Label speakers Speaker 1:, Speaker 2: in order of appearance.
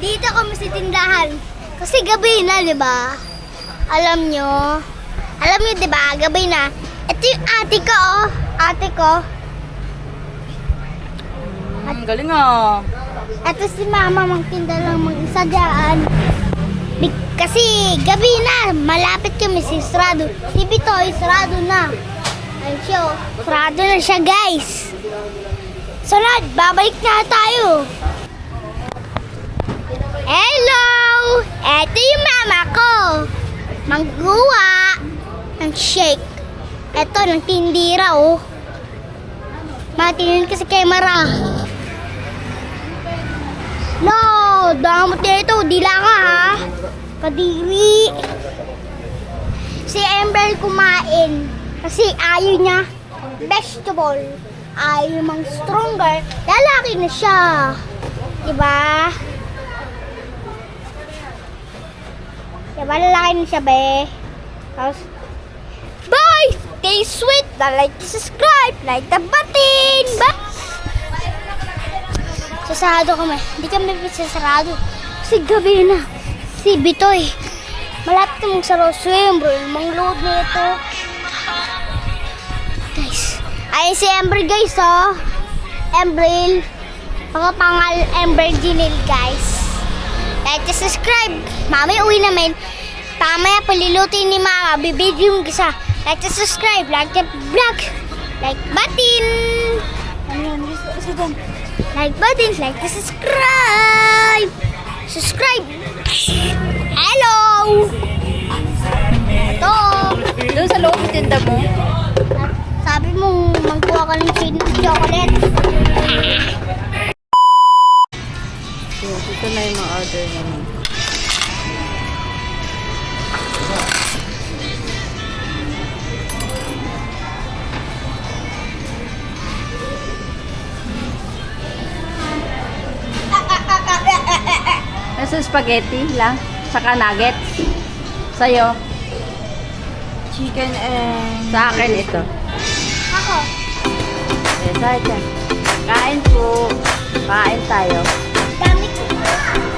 Speaker 1: kami sa tindahan. Kasi gabi na, di ba? Alam nyo. Alam nyo, di ba? Gabi na. Ito yung ate ko, oh. Ate ko.
Speaker 2: Ang galing ah.
Speaker 1: Ito si mama, magtinda lang mag-isa dyan. Kasi gabi na, malapit kami si Sarado. Si Bitoy, sarado na. Ayun siya, oh. sarado na siya guys. Sunod, babalik na tayo. Hello! Mama ko. Mangguwa ng shake. Eto, ng tindira, oh. Matingin kasi kay Mara. No, damot nito, dila ka ha. Kadiri. Si Ember kumain kasi ayaw niya vegetable. Ayaw mang stronger. Lalaki na siya. Diba? Diba lalaki na siya, be? Tapos, Bye! Stay sweet! Like, subscribe, like the button! Bye! Sasarado kami. Hindi kami sasarado. Kasi gabi na. Si Bitoy. Malapit na magsaro. Swim, bro. Mang load na ito. Guys. Ay, si Ember, guys, oh. Embril. Mga pangal Ember Ginil, guys. Like to subscribe. Mami, uwi namin. Tama yan, palilutin ni Mama. Bibidyo yung isa. Like to subscribe. Like the vlog. Like button.
Speaker 2: Ano dyan.
Speaker 1: Like button, like to subscribe. Subscribe. Hello. Ito.
Speaker 2: Doon sa loob tinda mo.
Speaker 1: Sabi mo, magkuha ka ng shade ng
Speaker 2: So, ito na yung mga order namin. Nasa spaghetti lang. Saka nuggets. Sa'yo.
Speaker 3: Chicken and...
Speaker 2: Sa akin ito.
Speaker 1: Ako.
Speaker 2: Yes, sa'yo. Kain po. Kain tayo.
Speaker 1: Yeah.